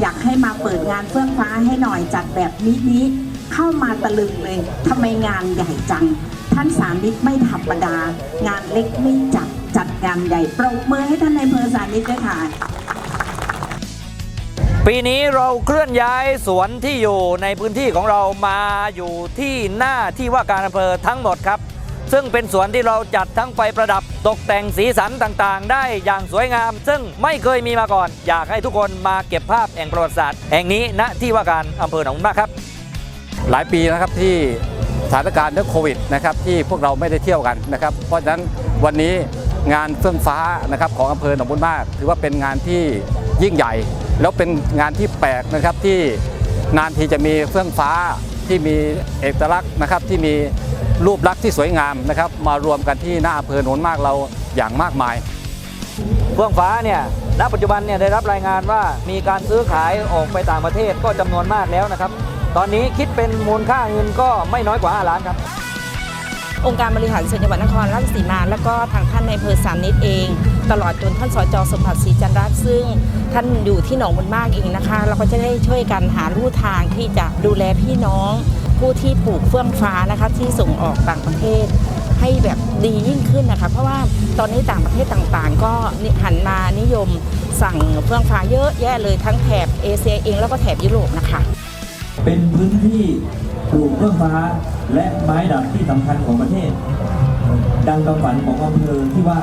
อยากให้มาเปิดงานเฟื่องฟ้าให้หน่อยจัดแบบมินิเข้ามาตะลึงเลยทำไมงานใหญ่จัง ท่านสามิตไม่ธรรมดา งานเล็กไม่จัดจัดงานใหญ่ปรบมือให้ท่านในอำเพอสามิตด้วยค่ะ ปีนี้เราเคลื่อนย้ายสวนที่อยู่ในพื้นที่ของเรามาอยู่ที่หน้าที่ว่าการอำเภอทั้งหมดครับ ซึ่งเป็นสวนที่เราจัดทั้งไฟประดับตกแต่งสีสันต่างๆ ได้อย่างสวยงาม ซึ่งไม่เคยมีมาก่อน อยากให้ทุกคนมาเก็บภาพแห่งประวัติศาสตร์แห่งนี้ณที่ว่าการอำเภอหนองบุญมากครับ หลายปีนะครับที่สถานการณ์เรื่องโควิดนะครับที่พวกเราไม่ได้เที่ยวกันนะครับ เพราะฉะนั้นวันนี้งานเฟื่องฟ้านะครับของอำเภอหนองบุญมาก ถือว่าเป็นงานที่ยิ่งใหญ่ แล้วเป็นงานที่แปลกนะครับที่นานทีจะมีเฟื่องฟ้าที่มีเอกลักษณ์นะครับที่มี รูปลักษณ์ที่สวยงามนะครับมารวมกันที่หน้าอำเภอหนองบุญมากเราอย่างมากมาย เฟื่องฟ้าเนี่ยณปัจจุบันเนี่ยได้รับรายงานว่ามีการซื้อขายออกไปต่างประเทศก็จำนวนมากแล้วนะครับ ตอนนี้คิดเป็นมูลค่าเงินก็ไม่น้อยกว่า 5 ล้านครับ องค์การบริหารส่วนจังหวัดนครราชสีมา แล้วก็ทางท่านในอำเภอสามนิดเอง ตลอดจนท่านสจสมผัสศรีจันทรัตน์ซึ่งท่านอยู่ที่หนองบุญมากเองนะคะ เราก็จะได้ช่วยกันหาลู่ทางที่จะดูแลพี่น้อง ผู้ที่ปลูกเฟื่องฟ้านะคะที่ส่งออกต่างประเทศ ให้แบบดียิ่งขึ้นนะคะ เพราะว่าตอนนี้ต่างประเทศต่างๆ ก็หันมานิยมสั่งเฟื่องฟ้าเยอะแยะเลยทั้งแถบเอเชียเองแล้วก็แถบยุโรปนะคะ เป็นพื้นที่ปลูกเฟื่องฟ้าและไม้ดำที่สำคัญของประเทศ ดังคำฝันของอำเภอที่ว่า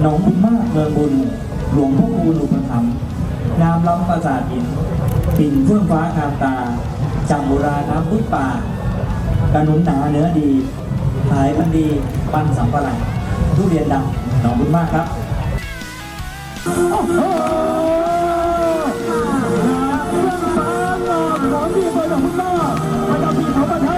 หนองบุญมากเมืองบุญหลวงพ่อคูณอุปถัมภ์งามล้ำประสาทหินปิ่นเฟื่องฟ้างามตา จำโบราณน้ำพุทธป่ากระนุนหนาเนื้อดีขายมันดีปันสำปะหลังทุเรียนดำหนองบุญมากครับของที่เปิดของคุณพ่อประจำปีของประเทศ